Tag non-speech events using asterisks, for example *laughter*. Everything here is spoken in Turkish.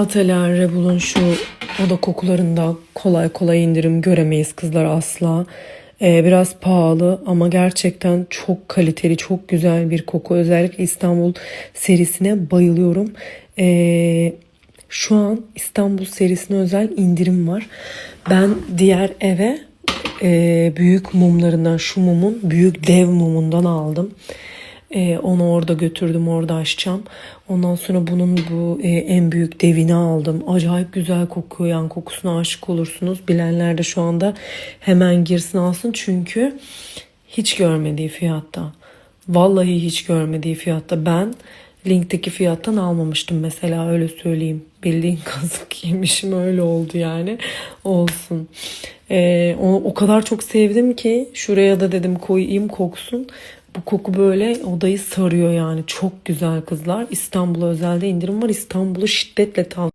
Atelier Rebel'un şu oda kokularında kolay kolay indirim göremeyiz kızlar asla. Ee, biraz pahalı ama gerçekten çok kaliteli, çok güzel bir koku. Özellikle İstanbul serisine bayılıyorum. Ee, şu an İstanbul serisine özel indirim var. Ben diğer eve e, büyük mumlarından şu mumun büyük dev mumundan aldım. E, onu orada götürdüm orada açacağım. Ondan sonra bunun bu e, en büyük devini aldım. Acayip güzel kokuyor yani kokusuna aşık olursunuz. Bilenler de şu anda hemen girsin alsın çünkü hiç görmediği fiyatta. Vallahi hiç görmediği fiyatta. Ben linkteki fiyattan almamıştım mesela öyle söyleyeyim. Bildiğin *laughs* kazık yemişim öyle oldu yani. Olsun. Ee, o, o kadar çok sevdim ki şuraya da dedim koyayım koksun. Bu koku böyle odayı sarıyor yani. Çok güzel kızlar. İstanbul'a özelde indirim var. İstanbul'u şiddetle tavsiye